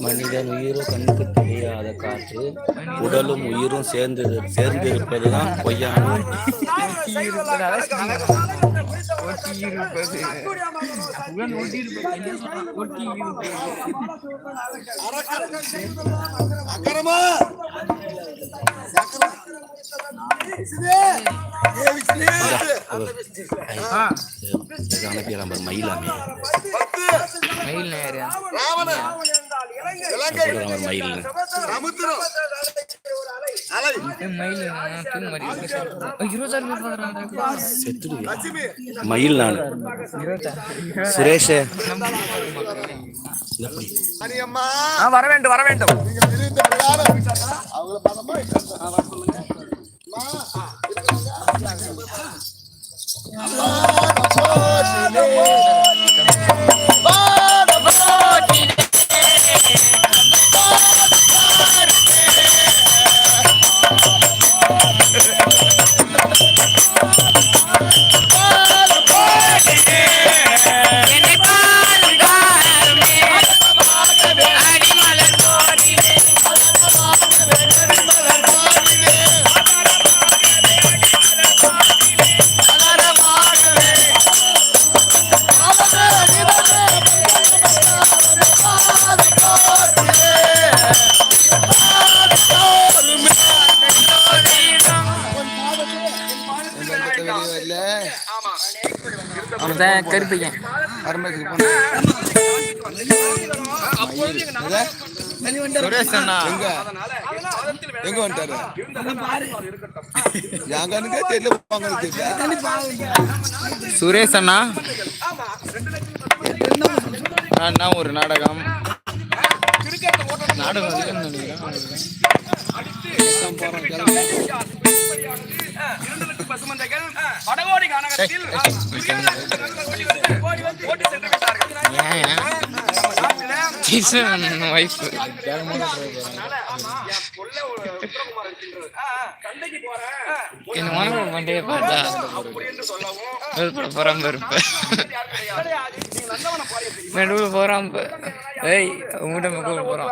மனிதன் உயிரும் கண்ணுக்கு தெரியாத காற்று உடலும் உயிரும் சேர்ந்து சேர்ந்திருப்பதுதான் பொய்யான அக்கிரமா! மயில் நேரியா மயில் சமுத்திரம் மயில் சுரேஷ் வர வேண்டும் வர வேண்டும். I'm கருப்பையன். எங்க? வந்துட்டாரு? யாங்கனுக்கே தெரியல சுரேஷ் அண்ணா அண்ணா ஒரு நாடகம். நாடகம் நினைக்கிறேன். மந்திரிகள் வடகோடி கானகத்தில் ஓடி சென்று விட்டார்கள் வைஃப் தந்தைக்கு போறேன் நீங்க நந்தவனம் போறீங்க தெரியுமா? நடுவில் போறாம ஏய் உங்கள்கிட்ட மக்கள் போறான்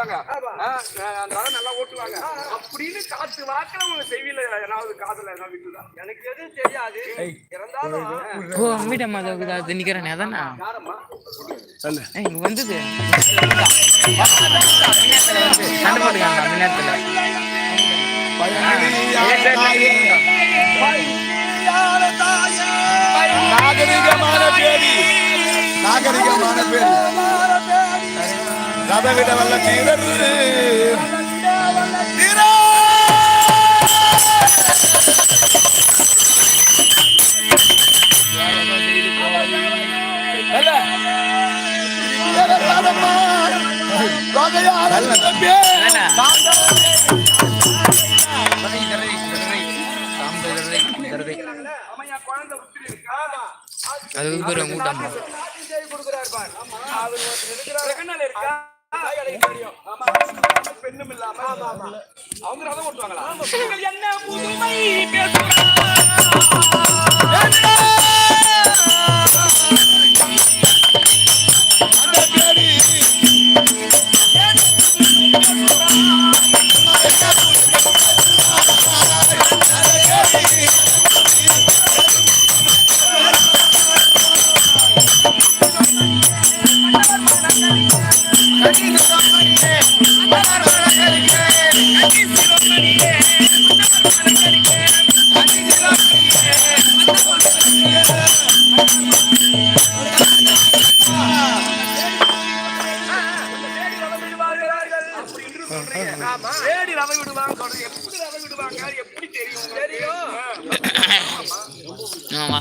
நல்லா ஓட்டுவாங்க. அப்படின்னு காத்து வாக்குல உங்க செவியில ஏதாவது காதுல ஏதாவது விட்டுதா? எனக்கு எதுவும் தெரியாது. இருந்தாலும் ஓ அம்மிட்ட மாதிரி அது நிக்கிறேன் அதானா? இங்க வந்தது. சண்டை போட்டுக்காங்க அந்த நேரத்துல நாகரிகமான பேடி ரதவிட வல்ல இருக்கா அது பேர் கூட்டம் எனக்கு தெரியும் பெண்ணும் இல்லாம அவங்க ரதம் ஓட்டுவாங்களா என்ன புதுமை தெரியும் ஆமா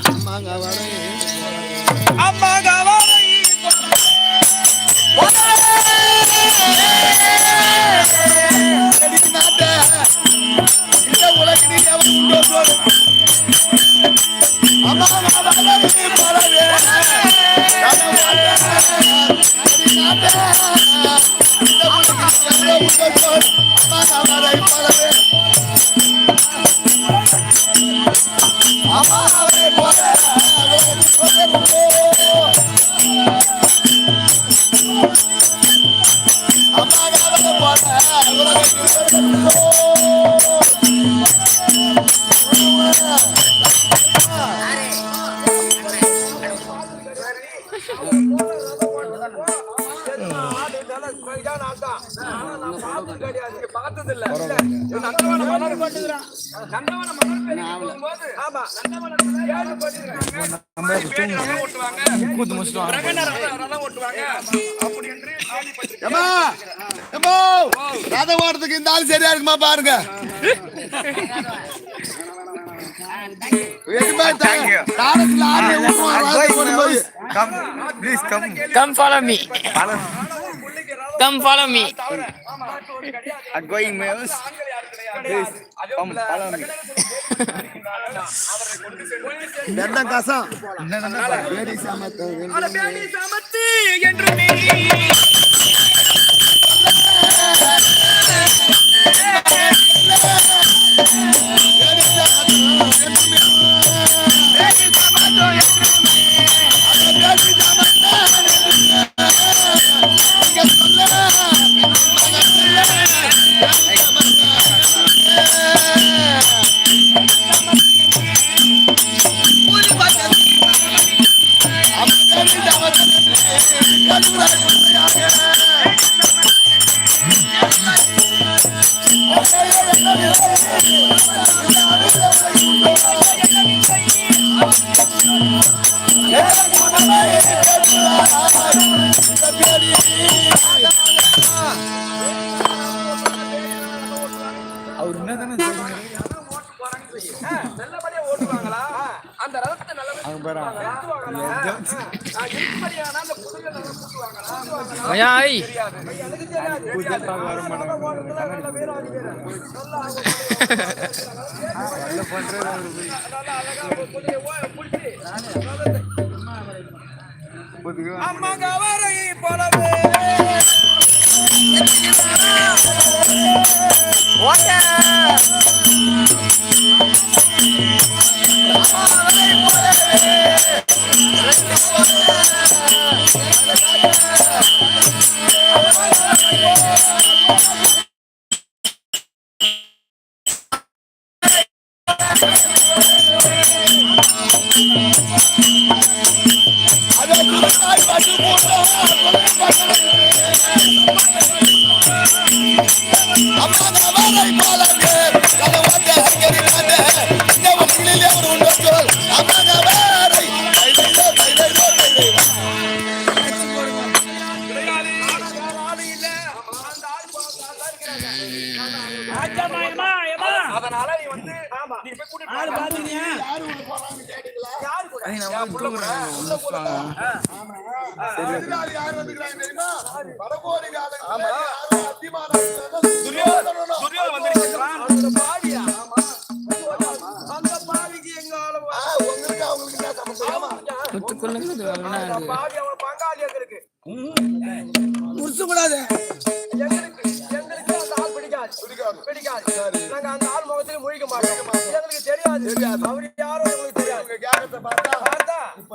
ரதம் ரதம் ஓட்டுவாங்க. அப்படி என்று கேள்விப்பட்டிருக்கேன். ஏம்மா ஏம்மா ரத ஓட்டத்துக்கு இந்த ஆள் சரியா இருக்குமா பாருங்க. ரதத்தை கொண்டு போய். Come follow me come follow me யாரும் கிடையாது அதே போல அவரை கொண்டு சென்று வெந்தம் கசம் பேடி சாமத்தை அட பேடி சமத்து ஐயாய் அதனால நீ வந்து நீ போய் கூட்டிட்டு வா. யாரு உள்ள போறாங்க கேட்டீங்களா? யாரு கூட? எதிராளி யார் வந்துக்கிறாங்க தெரியுமா? யாரும் அத்திமானம் துரியோதனன் துரியோதனன் வந்திருக்கிறான். அந்த பாவிக்கு எங்க ஆளு உங்களுக்கு அவங்களுக்கு என்ன சம்பந்தம்? குத்துக்குள்ள அந்த பாவி அவன் பங்காளி எங்க இருக்கு? அந்த ஆள் பிடிக்காது. பிடிக்காது. நாங்க அந்த ஆள் முகத்திலே முழிக்க மாட்டோம். எங்களுக்கு தெரியாது. அவர் யாரோ எங்களுக்கு தெரியாது. கேரத்தை பார்த்தா பார்த்தா? இப்ப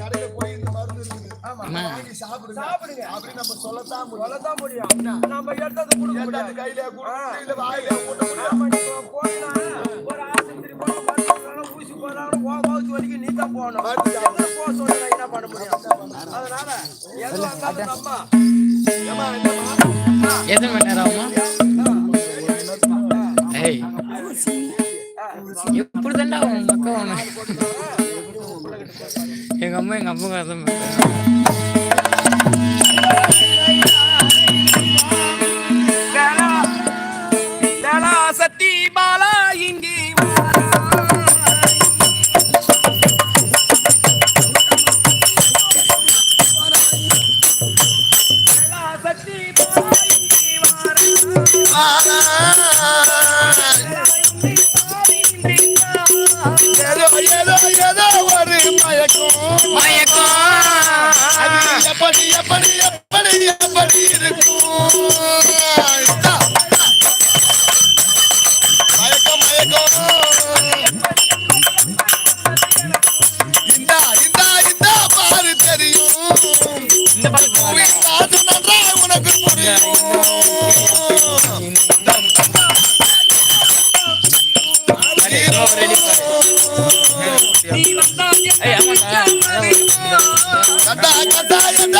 கடையில போய் இந்த மருந்து இருக்குது வாங்கி சாப்பிடுங்க. சாப்பிடுங்க. அப்படி நம்ம சொல்லத்தான் முடியும். சொல்லத்தான் முடியும். நம்ம எடுத்தது கொடுக்க முடியாது. கையில கொடுக்க இல்ல வாயில போனா ஒரு ஆஸ்பத்திரி போனா மருந்து போடணும், ஊசி ஓ, மவுத்து வலிக்கு நீ தான் போகணும். போக என்ன பண்ண முடியும்? அதனால எது வந்தாலும் நம்ம எத்தனை மணி நேரம் ஆகுமா? ஏய் எப்படி தாண்டா உன் எங்க அம்மா எங்க அப்பா தான் ஏதோ ஏதோ ஒரு மயக்கம் அது எப்படி எப்படி எப்படி எப்படி இருக்கும்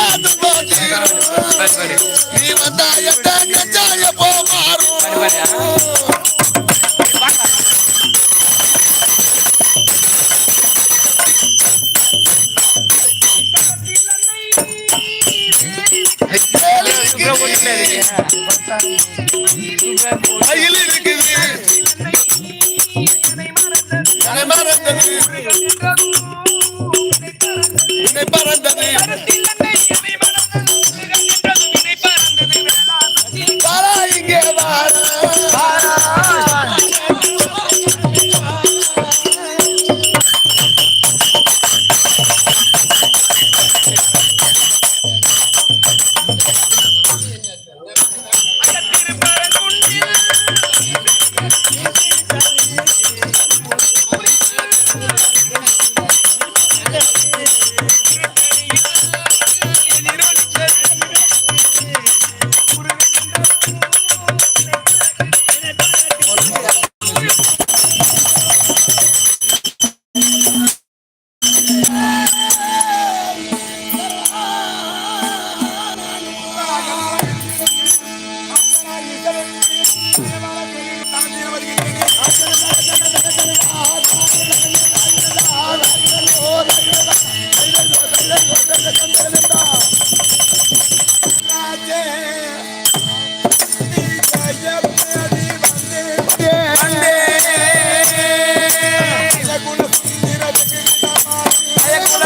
என்ன போச்சு நீ வந்தா கஞ்சாய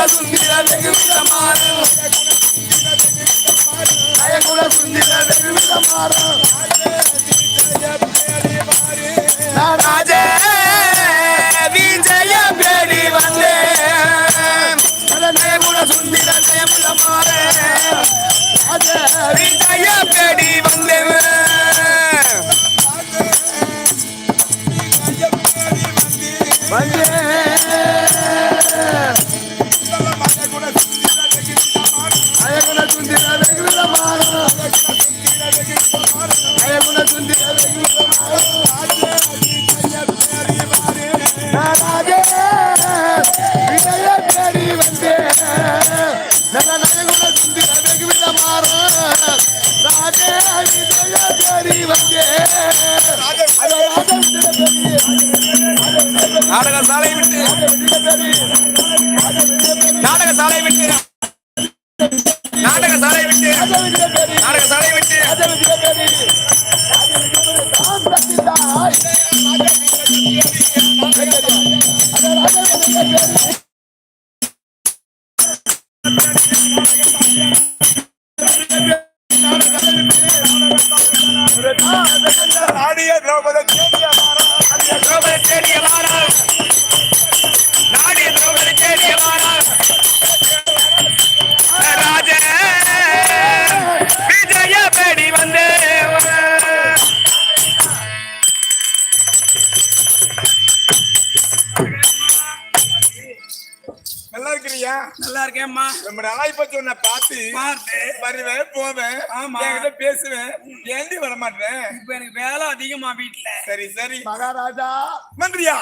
சுந்தர வெகுவிதமான அயகுல சுந்தர வெகுவிதமான வந்தே நாடக சாலை விட்டு. நாடக சாலை விட்டு. நாடக சாலை விட்டு. ஆடிய திரௌபதி பேசுவேன். ஏண்டி வர மாட்டேன் இப்ப எனக்கு வேலை அதிகமா வீட்டுல சரி சரி. மகாராஜா. மந்திரியா?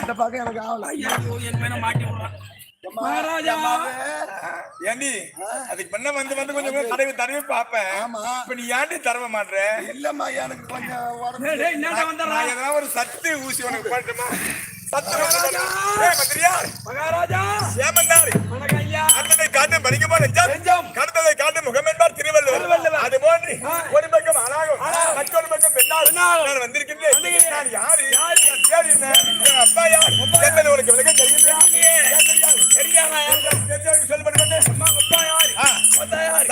இந்த பக்கம் எனக்கு ஆகல. ஐயோ என் மேல மாட்டி விடுறான் மகாராஜா. ஏண்டி அதுக்கு முன்ன வந்து வந்து கொஞ்சம் தடவி தடவி பாப்பேன் ஆமா. இப்ப நீ ஏண்டி தரவ மாட்ற? இல்லம்மா எனக்கு கொஞ்சம் ஒரு சத்து ஊசி உனக்கு போட்டுமா சத்து மந்திரியா? மகாராஜா. ஏமந்தாரி வணக்கம் ஐயா. கண்டதை காட்டு படிக்குமோ நெஞ்சம். நெஞ்சம். கண்டதை காட்டு முகம் என்பார் திருவள்ளுவர். அது போன்று ஒரு பக்கம் அழகும் மற்றொரு பக்கம் பெண்ணாகும் நான் வந்திருக்கின்றேன். நான் யாரு? பேர் என்ன? என் அப்பா யார்? என்பது உனக்கு யாரு? யாரு?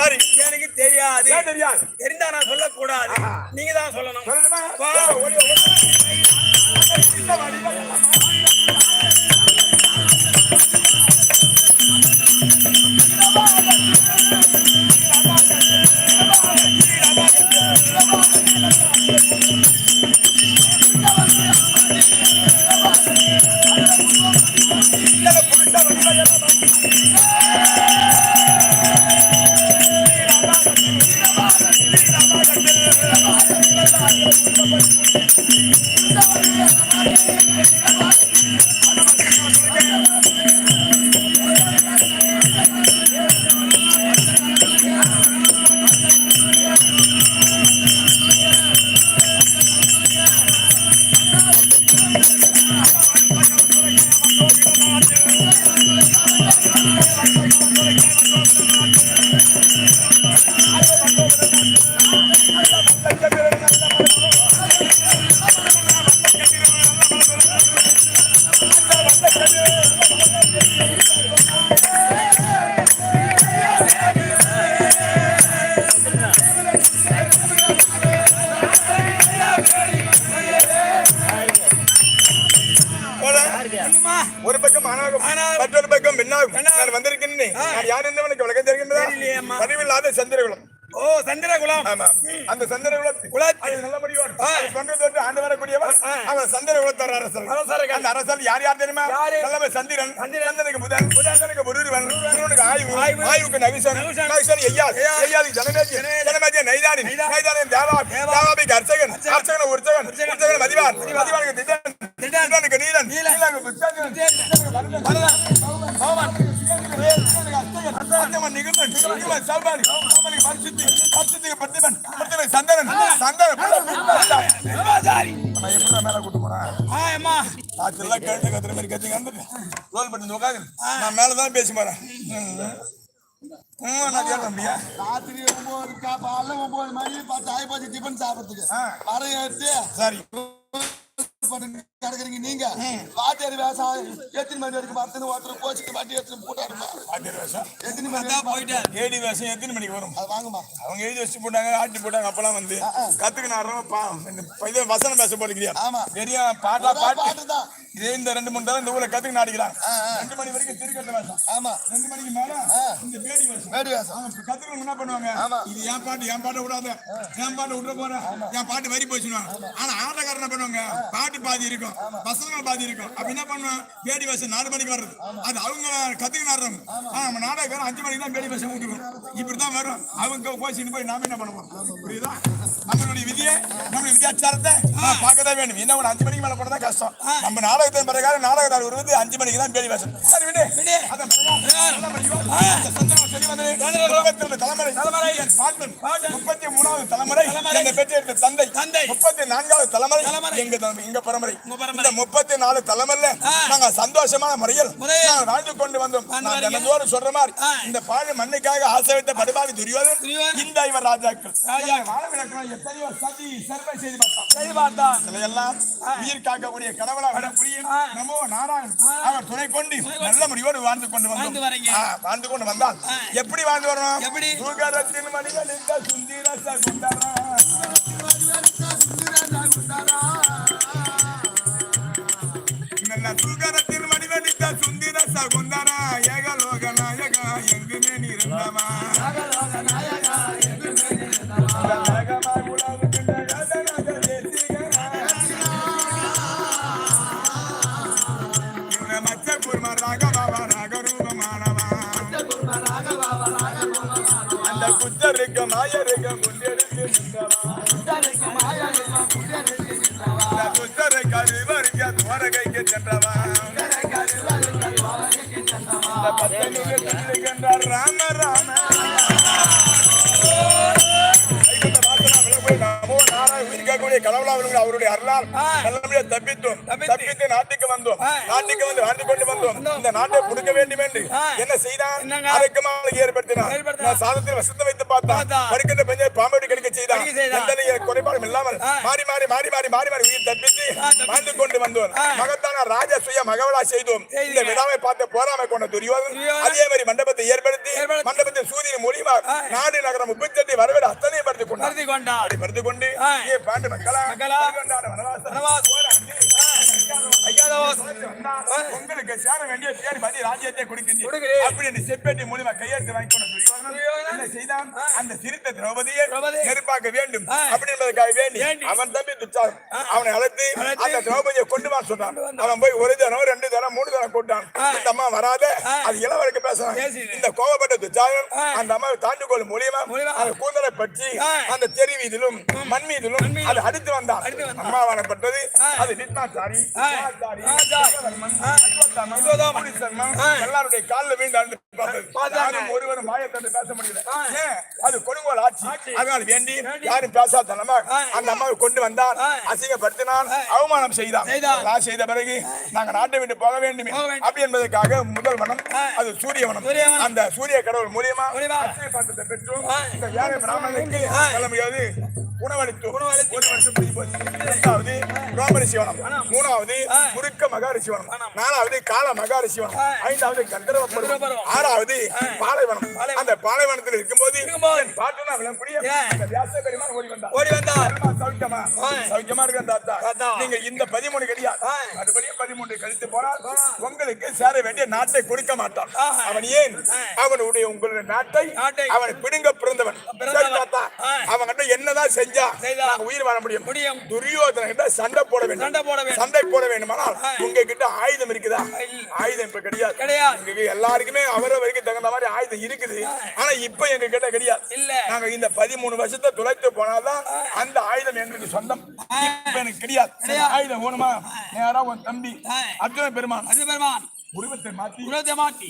சரி. எனக்கு தெரியாது? தெரிந்தா நான் சொல்லக்கூடாது. நீங்க தான் சொல்லணும். ஒரு பக்கம் மற்றொரு பக்கம் நான் வந்திருக்கின்றேன் நான் யார் என்று பதிவில்லாத சந்திரகுலம். ஓ சந்திரகுலம். அந்த சந்திர குலத்தில் நல்லபடியோடு. ஆண்டு வரக்கூடியவர். அவர் சந்திர குலத்தார் அரசர். அந்த அரசர் யார் யார் தெரியுமா? நல்லவர் சந்திரன். சந்திரனுக்கு புதன். புதனுக்கு முருகன் ஆய்வு ஆய்வுக்கு நவிசன். நவிசன். ஐயால் ஐயாலுக்கு ஜனமேஜி ஜனமேஜி நைதானி நைதானி தேவா. தேவாபிக்கு அர்ச்சகன். அர்ச்சகன். உற்சகன். உற்சகன் மதிவான். மதிவானுக்கு திடன் நான் மேலதான் பேசி போறேன் ராத்திரி ஒன்பது காலைல ஒன்பது மணி பத்து டிஃபன் வர எடுத்து சரி. கிடக்குறீங்க நீங்க. வாத்தியார் வேஷம் எத்தனை மணி வரைக்கும் பார்த்துன்னு ஒருத்தர் கோச்சுக்கு வண்டி எடுத்துன்னு போட்டாருமா? வாத்தியார் எத்தனை மணி வரைக்கும் போயிட்டு ஏடி வேஷம் எத்தனை மணிக்கு வரும்? வாங்கம்மா. அவங்க எழுதி வச்சு போட்டாங்க ஆட்டி போட்டாங்க அப்பெல்லாம் வந்து இந்த இது வசனம் பேச போறீங்க ஆமா. பெரிய பாட்டா பாட்டு பாட்டு. தான் இதே இந்த ரெண்டு மூணு தடவை இந்த ஊர்ல கத்துக்கு நாடிக்கிறான் ரெண்டு மணி வரைக்கும் திருக்கட்ட வேஷம். ஆமா. ரெண்டு மணிக்கு மேல இந்த பேடி வேஷம். வேடி வேஷம். என்ன பண்ணுவாங்க. இது என் பாட்டு என் பாட்டை விடாத. என் பாட்டை விட்டுற போறேன். என் பாட்டு வரி போச்சுனுவாங்க ஆனா ஆட்டக்காரர் என்ன பண்ணுவாங்க? பாட்டு பாதி இருக்கும் பசங்க பாதி இருக்கும் அப்ப என்ன பண்ணுவான்? பேடி வேஷம் நாலு மணிக்கு வர்றது. அது அவங்க கத்துக்கினாடுறவங்க ஆனா நம்ம நாடகக்காரன் அஞ்சு மணிக்கு தான் பேடி வேஷம் ஊட்டுவோம். இப்படிதான் வரும். அவங்க கோச்சின்னு போய் நாம என்ன பண்ணுவோம் புரியுதா? நம்மளுடைய விதியை நம்மளுடைய வித்தியாச்சாரத்தை பார்க்கதான் வேணும். என்ன ஒரு அஞ்சு மணிக்கு மேல போனதான் கஷ்டம். நம்ம நாடகத்தின் பிரகாரம் நாடகத்தார் வருவது அஞ்சு மணிக்கு தான் பேடி வேஷம் சரி விடு. தலைமுறை. முப்பத்தி மூணாவது தலைமுறை. என்னை பெற்றெடுத்த தந்தை. தந்தை. முப்பத்தி நான்காவது தலைமுறை. எங்க எங்க பரம்பரை இந்த முப்பத்தி நாலு தலைமுறையில நாங்க சந்தோஷமான முறையில் வாழ்ந்து கொண்டு வந்தோம். நான் தினந்தோறும் சொல்ற மாதிரி இந்த பாழ் மண்ணுக்காக ஆசை வைத்த படுபாவி துரியோதன் இந்த இவர் ராஜாக்கள். வாழ விளக்கம் எத்தனையோ சதி சர்வை செய்து பார்த்தான் செய்து பார்த்தான் இதையெல்லாம் உயிர் காக்கக்கூடிய கடவுளா விட புரியும் நமோ நாராயண். அவர் துணை கொண்டு நல்ல முடிவோடு வாழ்ந்து கொண்டு வந்தோம். வாழ்ந்து கொண்டு வந்தால் எப்படி வாழ்ந்து வரணும்? எப்படி? சுகரத்தின் சுந்தர சகுந்தரா. நல்ல சுகரத்தின் மணிகளில் சுந்தர சகுந்தரா ஏகலோக நாயகா எங்குமே நிறந்தவா ராகவாவா ராகரூபமானவா அந்த குத்தருக்கு இந்த பத்தனுக்கு சொல்லுகின்ற ராம ராம அவருடைய அருளால் நல்லபடியா தப்பித்தோம். தப்பித்து நாட்டுக்கு வந்தோம். நாட்டுக்கு வந்து வாழ்ந்து கொண்டு வந்தோம். இந்த நாட்டை கொடுக்க வேண்டும் என்று என்ன செய்தான்? அரைக்கு மாலை ஏற்படுத்தினார் நான் சாதத்தில் வசந்த வைத்து பார்த்தான். வருகின்ற பெஞ்சை பாம்படி கடிக்க செய்தான். எந்த குறைபாடும் இல்லாமல் மாறி மாறி மாறி மாறி மாறி மாறி உயிர் தப்பித்து வாழ்ந்து கொண்டு வந்தோம். மகத்தான ராஜ சுய மகவலா செய்தோம். இந்த விழாவை பார்த்து போராமை கொண்ட துரியோதன் அதே மாதிரி மண்டபத்தை ஏற்படுத்தி மண்டபத்தில் சூரியன் மூலியமா நாடு நகரம் முப்பத்தி வரவேட அத்தனை படுத்தி கொண்டார் படுத்து கொண்டு பாண்டு மக்களா. வனவாசம். உங்களுக்கு சேர வேண்டிய பேர் மதி ராஜ்யத்தை கொடுக்கின்றேன் அப்படி என்று செப்பேட்டி மூலியமா கையெழுத்து வாங்கி கொண்ட செய்தான்? அந்த சிரித்த திரௌபதியை நெருப்பாக்க வேண்டும். அப்படி என்பதற்காக வேண்டி அவன் தம்பி துச்சாதன் அவனை அழைத்து அந்த திரௌபதியை கொண்டு சொன்னான். அவன் போய் ஒரு தரம் ரெண்டு தரம் மூணு தரம் கூட்டான் இந்த அம்மா வராத. அது இளவரக்கு பேசுறான். இந்த கோவப்பட்ட துச்சாதன் அந்த அம்மாவை தாண்டுகோள் மூலியமா அந்த கூந்தலை பற்றி அந்த தெரு மீதிலும் மண் மீதிலும் அது அடித்து வந்தான். அம்மாவானப்பட்டது அது நித்தாச்சாரி எல்லாருடைய காலில் வீழ்ந்து ஒருவரும் வாயை திறந்து பேச முடியல. ஏன்? அது கொடுங்கோல் ஆட்சி. அதனால் வேண்டி யாரும் பேசாத நம்ம அந்த அம்மாவை கொண்டு வந்தார். அசிங்கப்படுத்தினான் அவமானம் செய்தான் செய்த பிறகு நாங்க நாட்டை விட்டு போக வேண்டும். அப்படி என்பதற்காக முதல் வனம் அது சூரிய வனம் அந்த சூரிய கடவுள் மூலியமா பெற்றோம் இந்த ஏழை பிராமணனுக்கு சொல்ல முடியாது உணவளித்து ஒரு வருஷம் பிடிச்சு போச்சு. இரண்டாவது ரோம ரிஷிவனம் மூணாவது முருக்க மகா ரிஷிவனம் நாலாவது கால மகா ரிஷிவனம் ஐந்தாவது கந்தர்வ பருவம். ஆறாவது பாலைவனம். அந்த பாலைவனத்தில் இருக்கும்போது பாட்டுனா வியாச பெருமான் ஓடி வந்தார். சௌக்கியமா? சௌக்கியமா இருக்க தாத்தா. நீங்க இந்த பதிமூணு கிடையாது மறுபடியும் பதிமூன்று கழித்து போனால் உங்களுக்கு சேர வேண்டிய நாட்டை கொடுக்க மாட்டான். அவன் ஏன்? அவனுடைய உங்களுடைய நாட்டை அவனை பிடுங்க பிறந்தவன். அவன் என்னதான் செஞ்சா நாங்க உயிர் வாழ முடியும். முடியும். துரியோதன சண்டை போட வேண்டும். சண்டை போட வேண்டும். சண்டை போட வேண்டுமானால் உங்க கிட்ட ஆயுதம் இருக்குதா? ஆயுதம் இப்ப கிடையாது. கிடையாது. எங்க எல்லாருக்குமே அவரவருக்கு தகுந்த மாதிரி ஆயுதம் இருக்குது. ஆனா இப்ப எங்க கிட்ட கிடையாது. இல்ல. நாங்க இந்த பதிமூணு வருஷத்தை துளைத்து போனாதான் அந்த ஆயுதம் எங்களுக்கு சொந்தம். இப்ப எனக்கு கிடையாது. ஆயுதம் வேணுமா நேரா உன் தம்பி அர்ஜுன பெருமான் அர்ஜுன பெருமான் உருவத்தை மாத்தி. உருவத்தை மாத்தி.